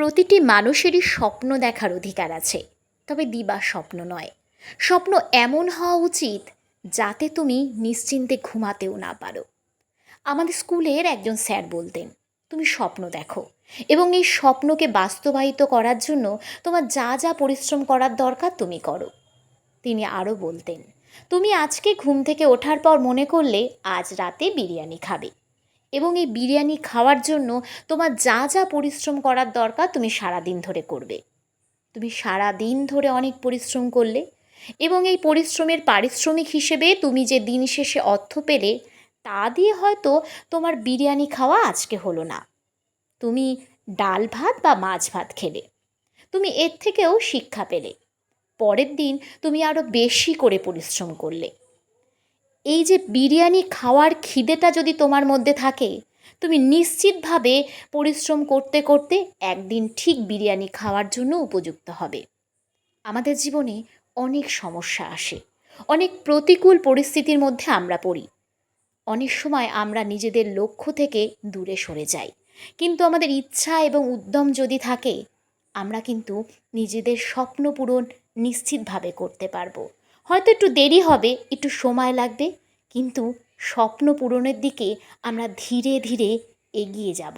প্রতিটি মানুষেরই স্বপ্ন দেখার অধিকার আছে। তবে দিবা স্বপ্ন নয়। স্বপ্ন এমন হওয়া উচিত যাতে তুমি নিশ্চিন্তে ঘুমাতেও না পারো। আমাদের স্কুলের একজন স্যার বলতেন, তুমি স্বপ্ন দেখো এবং এই স্বপ্নকে বাস্তবায়িত করার জন্য তোমার যা যা পরিশ্রম করার দরকার তুমি করো। তিনি আরও বলতেন, তুমি আজকে ঘুম থেকে ওঠার পর মনে করলে আজ রাতে বিরিয়ানি খাবে। এবং এই বিরিয়ানি খাওয়ার জন্য তোমার যা যা পরিশ্রম করার দরকার তুমি সারা দিন ধরে করবে। তুমি সারা দিন ধরে অনেক পরিশ্রম করলে এবং এই পরিশ্রমের পারিশ্রমিক হিসেবে তুমি যে দিন শেষে অর্থ পেলে, তা দিয়ে হয়তো তোমার বিরিয়ানি খাওয়া আজকে হলো না। তুমি ডাল ভাত বা মাছ ভাত খেলে। তুমি এর থেকেও শিক্ষা পেলে। পরের দিন তুমি আরও বেশি করে পরিশ্রম করলে। এই যে বিরিয়ানি খাওয়ার খিদেটা যদি তোমার মধ্যে থাকে, তুমি নিশ্চিতভাবে পরিশ্রম করতে করতে একদিন ঠিক বিরিয়ানি খাওয়ার জন্য উপযুক্ত হবে। আমাদের জীবনে অনেক সমস্যা আসে, অনেক প্রতিকূল পরিস্থিতির মধ্যে আমরা পড়ি। অনেক সময় আমরা নিজেদের লক্ষ্য থেকে দূরে সরে যাই। কিন্তু আমাদের ইচ্ছা এবং উদ্যম যদি থাকে, আমরা কিন্তু নিজেদের স্বপ্ন পূরণ নিশ্চিতভাবে করতে পারব। হয়তো একটু দেরি হবে, একটু সময় লাগবে, কিন্তু স্বপ্ন পূরণের দিকে আমরা ধীরে ধীরে এগিয়ে যাব।